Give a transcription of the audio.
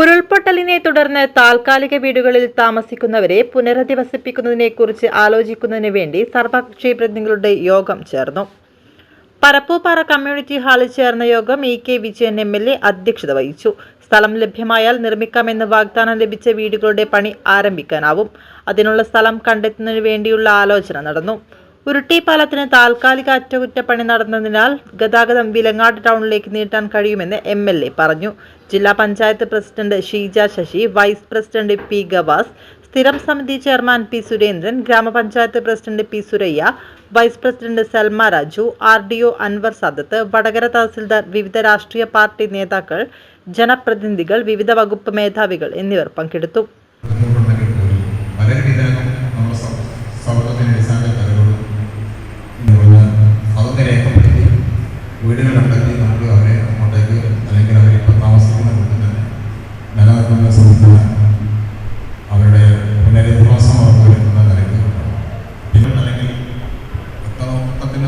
ഉരുൾപൊട്ടലിനെ തുടർന്ന് താൽക്കാലിക വീടുകളിൽ താമസിക്കുന്നവരെ പുനരധിവസിപ്പിക്കുന്നതിനെക്കുറിച്ച് ആലോചിക്കുന്നതിന് വേണ്ടി സർവകക്ഷി പ്രതിനിധികളുടെ യോഗം ചേർന്നു. പരപ്പൂപ്പാറ കമ്മ്യൂണിറ്റി ഹാളിൽ ചേർന്ന യോഗം E K Vijayan M L A അധ്യക്ഷത വഹിച്ചു. സ്ഥലം ലഭ്യമായാൽ നിർമ്മിക്കാമെന്ന് വാഗ്ദാനം ലഭിച്ച വീടുകളുടെ പണി ആരംഭിക്കാനാവും. അതിനുള്ള സ്ഥലം കണ്ടെത്തുന്നതിന് വേണ്ടിയുള്ള ആലോചന നടന്നു. ഉരുട്ടി പാലത്തിന് താൽക്കാലിക അറ്റകുറ്റപ്പണി നടന്നതിനാൽ ഗതാഗതം വിലങ്ങാട് ടൗണിലേക്ക് നീട്ടാൻ കഴിയുമെന്ന് എം എൽ എ പറഞ്ഞു. ജില്ലാ panchayat president Sheeja Sasi vice president P Gavas സ്ഥിരം സമിതി ചെയർമാൻ പി സുരേന്ദ്രൻ ഗ്രാമപഞ്ചായത്ത് president P Suraiya vice president Salma Raju R D O Anwar Sadath Vadakara tahsildar വിവിധ രാഷ്ട്രീയ പാർട്ടി നേതാക്കൾ ജനപ്രതിനിധികൾ വിവിധ വകുപ്പ് മേധാവികൾ എന്നിവർ പങ്കെടുത്തു. വീടുകൾ കണ്ടെത്തി നമുക്ക് അവരെ അങ്ങോട്ടേക്ക് അല്ലെങ്കിൽ അവരിപ്പം താമസിക്കുന്ന വീട്ടിൽ തന്നെ നിലനിർത്തുന്ന സുഹൃത്തുക്കൾ അവരുടെ പുനരധിവാസം ഉറപ്പുവരുത്തുന്ന കാര്യങ്ങളുണ്ടാവും പിന്നെ അല്ലെങ്കിൽ മൊത്തത്തിൽ